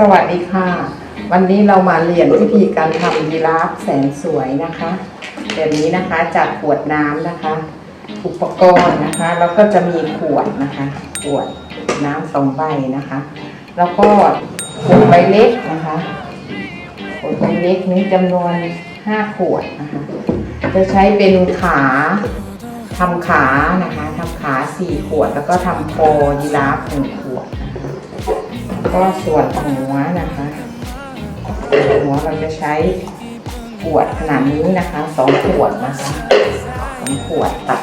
สวัสดีค่ะ วันนี้เรามาเรียนวิธีการทำยีราฟแสนสวยนะคะแบบนี้นะคะจากขวดน้ำนะคะ อุปกรณ์นะคะ แล้วก็จะมีขวดนะคะ ขวดน้ำสองใบนะคะ แล้วก็ขวดใบเล็กนะคะขวดใบเล็กนี้จำนวนห้าขวดนะคะ จะใช้เป็นขาทำขานะคะทำขาสี่ขวด แล้วก็ทำคอยีราฟหนึ่งขวด ก็ส่วนหัวนะคะ หัวเราจะใช้ขวดขนาดนี้นะคะสองขวดนะคะสองขวดตัด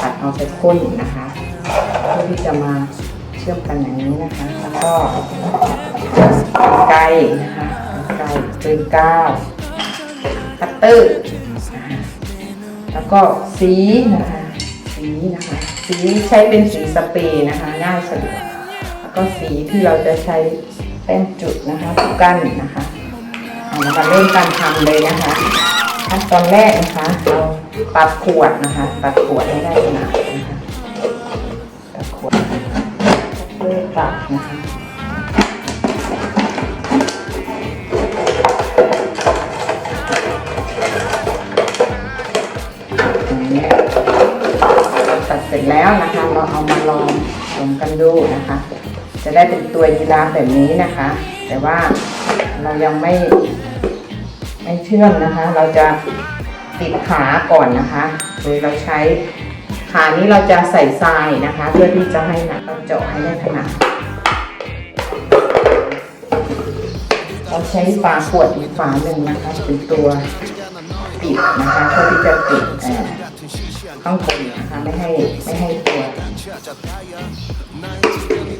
ตัดเอาไปข้นนะคะเพื่อที่จะมาเชื่อมกันอย่างนี้นะคะ แล้วก็ไกลนะคะไกลปืนก้าวคัตเตอร์แล้วก็สีนะคะสีนะคะ สีใช้เป็นสีสเปรย์นะคะง่ายสะดวก แล้วก็สีที่เราจะใช้แป้งจุดนะคะทุกกันนะคะเอาละเริ่มการทำเลยนะคะขั้นตอนแรกนะคะเราตัดขวดนะคะตัดขวดให้ได้ขนาดนะคะตัดขวดเพื่อตัดนะคะตัดเสร็จแล้วนะคะ เราเอามาลอง ผสมกันดูนะคะ จะได้เป็นตัวยีราฟแบบนี้นะคะ แต่ว่าเรายังไม่ ไม่เชื่อมนะคะ เราจะติดขาก่อนนะคะ โดยเราใช้ขานี้เราจะใส่ทรายนะคะ เพื่อที่จะให้หนักเราเจาะให้ได้ขนาดเราใช้ฝาขวดอีกฝาหนึ่งนะคะเป็นตัวปิดนะคะเพื่อที่จะปิดเอ่อข้างบนนะคะไม่ให้ไม่ให้ตัว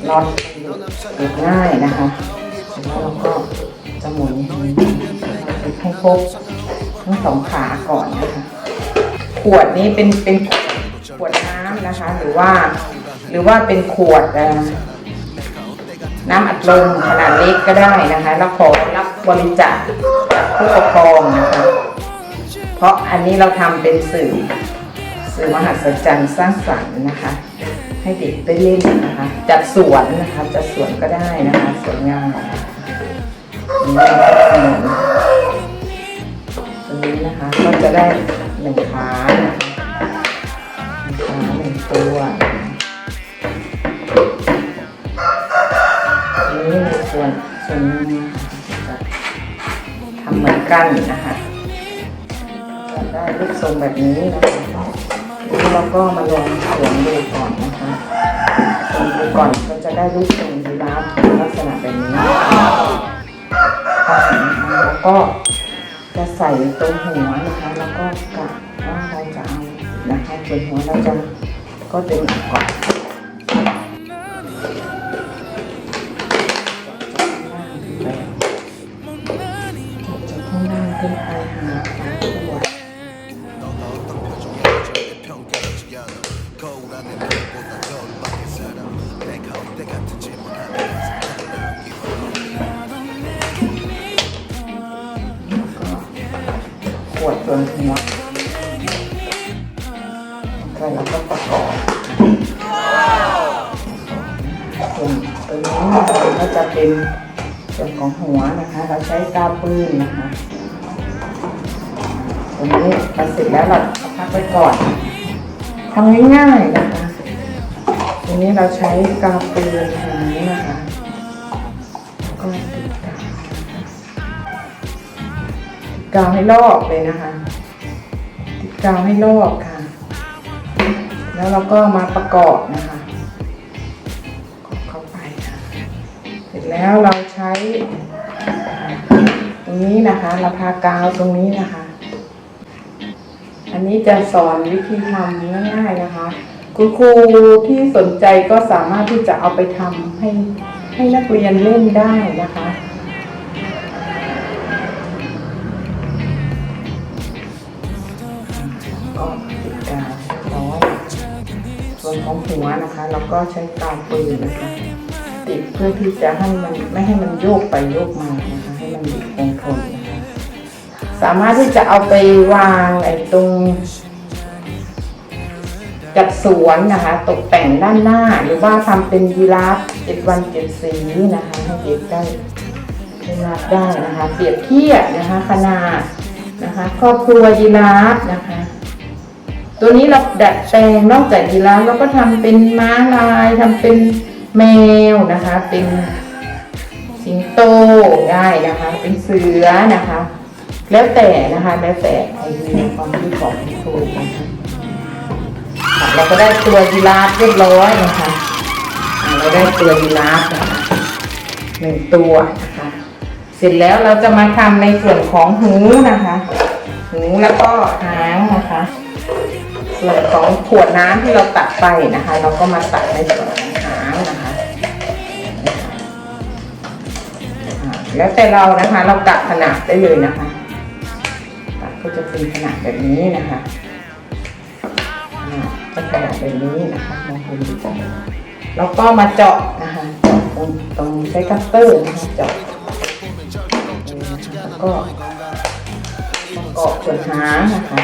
น็อตหลุดง่ายนะคะแล้วเราก็จะหมุนปิดให้ครบทั้งสองขาก่อนนะคะขวดนี้เป็นเป็นขวดน้ำนะคะ หรือว่า หรือว่าเป็นขวดน้ำอัดลมขนาดเล็กก็ได้นะคะแล้วขอรับบริจาคจากผู้ปกครองนะคะ เพราะอันนี้เราทำเป็นสื่อสื่อมหัศจรรย์สร้างสรรค์นะคะ ให้เด็กได้เล่นนะคะ จัดสวนนะคะจัดสวนก็ได้นะคะสวยงามนี่นะคะตรงนี้นะคะก็จะได้หนึ่งขานะคะหนึ่งขาหนึ่งตัวนี่ส่วนส่วนนี้นะทำเหมือนกันนะคะจะได้รูปทรงแบบนี้นะคะ แล้วเราก็มาลงสวงดูก่อนนะคะลงดูก่อนก็จะได้รูปทรงยีราฟลักษณะแบบนี้นะคะแล้วก็จะใส่ตรงหัวนะคะ แล้วก็กะว่าเราจะเอานะคะส่วนหัวเราจะก็ดึงออกก่อน ปวดส่วนหัวก็แล้วก็ประกอบส่วนตัวนี้นะคะก็จะเป็นส่วนของหัวนะคะ เราใช้กาวปืนนะคะตรงนี้พอเสร็จแล้วเราพักไว้ก่อน ทำง่ายๆนะคะตรงนี้เราใช้กาวปืนทางนี้นะคะก็ติดกาวกาวให้รอบเลยนะคะ ติดกาวให้รอบค่ะ แล้วเราก็มาประกอบนะคะกดเข้าไปค่ะเสร็จแล้วเราใช้ ตรงนี้นะคะเราทากาวตรงนี้นะคะ อันนี้จะสอนวิธีทำง่ายๆนะคะ คุณครูที่สนใจก็สามารถที่จะเอาไปทำให้ให้นักเรียนเล่นได้นะคะ ก็ติดกาวร้อยส่วนของหัวนะคะเราก็ใช้กาวปืนนะคะ ติดเพื่อที่จะให้มันไม่ให้มันโยกไปโยกมา สามารถที่จะเอาไปวางไอ้ตรงจัดสวนนะคะ ตกแต่งด้านหน้าหรือว่าทำเป็นยีราฟเจ็ดวันเจ็ดสีนะคะให้เด็กได้ยีราฟได้นะคะ เปรียบเทียบนะคะ ขนาดนะคะ ครอบครัวยีราฟนะคะ ตัวนี้เราดัดแปลงนอกจากยีราฟเราก็ทำเป็นม้าลายทำเป็นแมวนะคะ เป็นสิงโตได้นะคะ เป็นเสือนะคะ แล้วแต่นะคะ แล้วแต่ไอเดียความคิดของคุณครูนะคะเราก็ได้ตัวยีราฟเรียบร้อยนะคะเราได้ตัวยีราฟนะคะหนึ่งตัวนะคะ เสร็จแล้วเราจะมาทำในส่วนของหูนะคะ หูแล้วก็หางนะคะ ส่วนของขวดน้ำที่เราตัดไปนะคะ เราก็มาตัดในส่วนของหางนะคะ แล้วแต่เรานะคะ เราตัดขนาดได้เลยนะคะ็นขนาดแบบนี้นะคะก็ขนาดแบบนี้นะคะมองดูแล้วก็มาเจาะนะคะเจาะตรงตรงใช้คัตเตอร์นะคะเจาะแล้วก็ประกอบส่วนหางนะคะ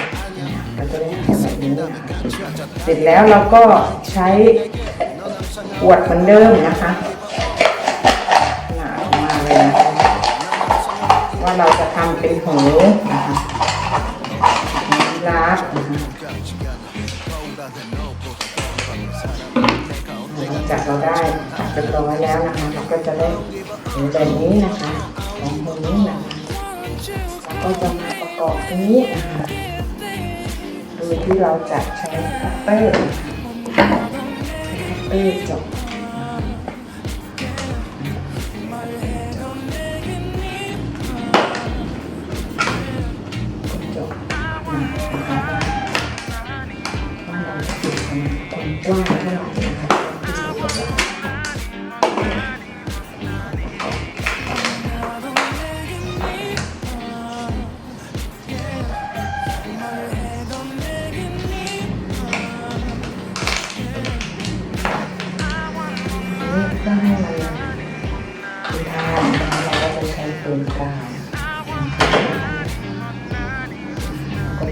เราจะได้แบบนี้นะคะเสร็จแล้วเราก็ใช้ขวดเหมือนเดิมนะคะขนาออกมาเลยนะคะว่าเราจะทำเป็นหูนะคะ หูยีราฟนะคะหลังจากเราได้ตัดเรียบร้อยแล้วนะคะเราก็จะได้หูแบบนี้นะคะของหูนี้นะคะแล้วก็จะมาประกอบตรงนี้นะคะโดยที่เราจะใช้คัตเตอร์คัตเตอร์จา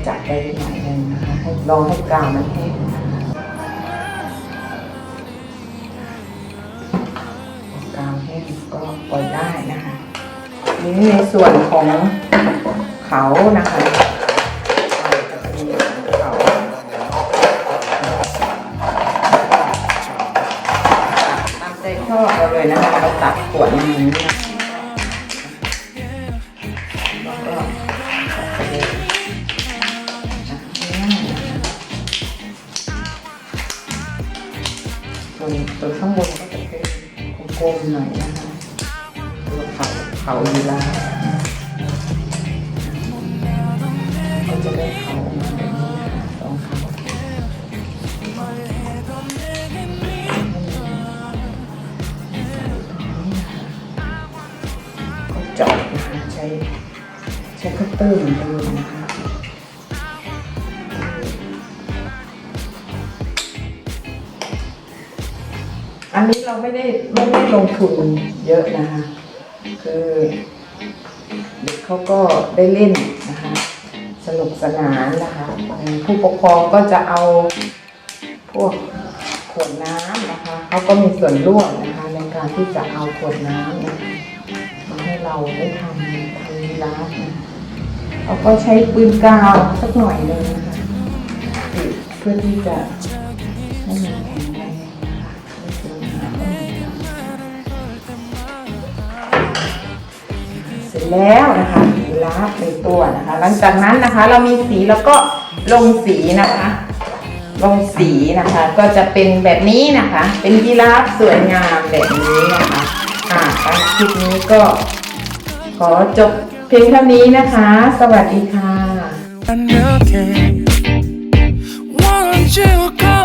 จับไปหน่อยหนึงนะคะให้ลองให้กาวมันแห้งกาวแห้งก็ปล่อยได้นะคะนี่ในส่วนของเขานะคะเขาตามใจชอบเราเลยนะคะเราตัดขวดอย่างนี้ กลมๆหน่อยนะคะตัวเขาเขายีราฟก็จะได้เขามาแบบนี้สองเขาก็เจาะนะคะใช้ใช้คัตเตอร์เหมือนเดิมนะคะ อันนี้เราไม่ได้ไม่ได้ลงทุนเยอะนะคะคือเด็กเขาก็ได้เล่นนะคะ สนุกสนานนะคะผู้ปกครองก็จะเอาพวกขวดน้ำนะคะเขาก็มีส่วนร่วมนะคะในการที่จะเอาขวดน้ำนะมาให้เราได้ทำทำยีรานะเขาก็ใช้ปืนกาวสักหน่อยหนึงนะคะเพื่อที่จะให้มัน แล้วนะคะยีราฟในตัวนะคะ หลังจากนั้นนะคะเรามีสีแล้วก็ลงสีนะคะ ลงสีนะคะ ก็จะเป็นแบบนี้นะคะ เป็นยีราฟสวยงามแบบนี้นะคะอ่าคลิปนี้ก็ ขอจบเพียงเท่านี้นะคะ สวัสดีค่ะ looking. Won't you call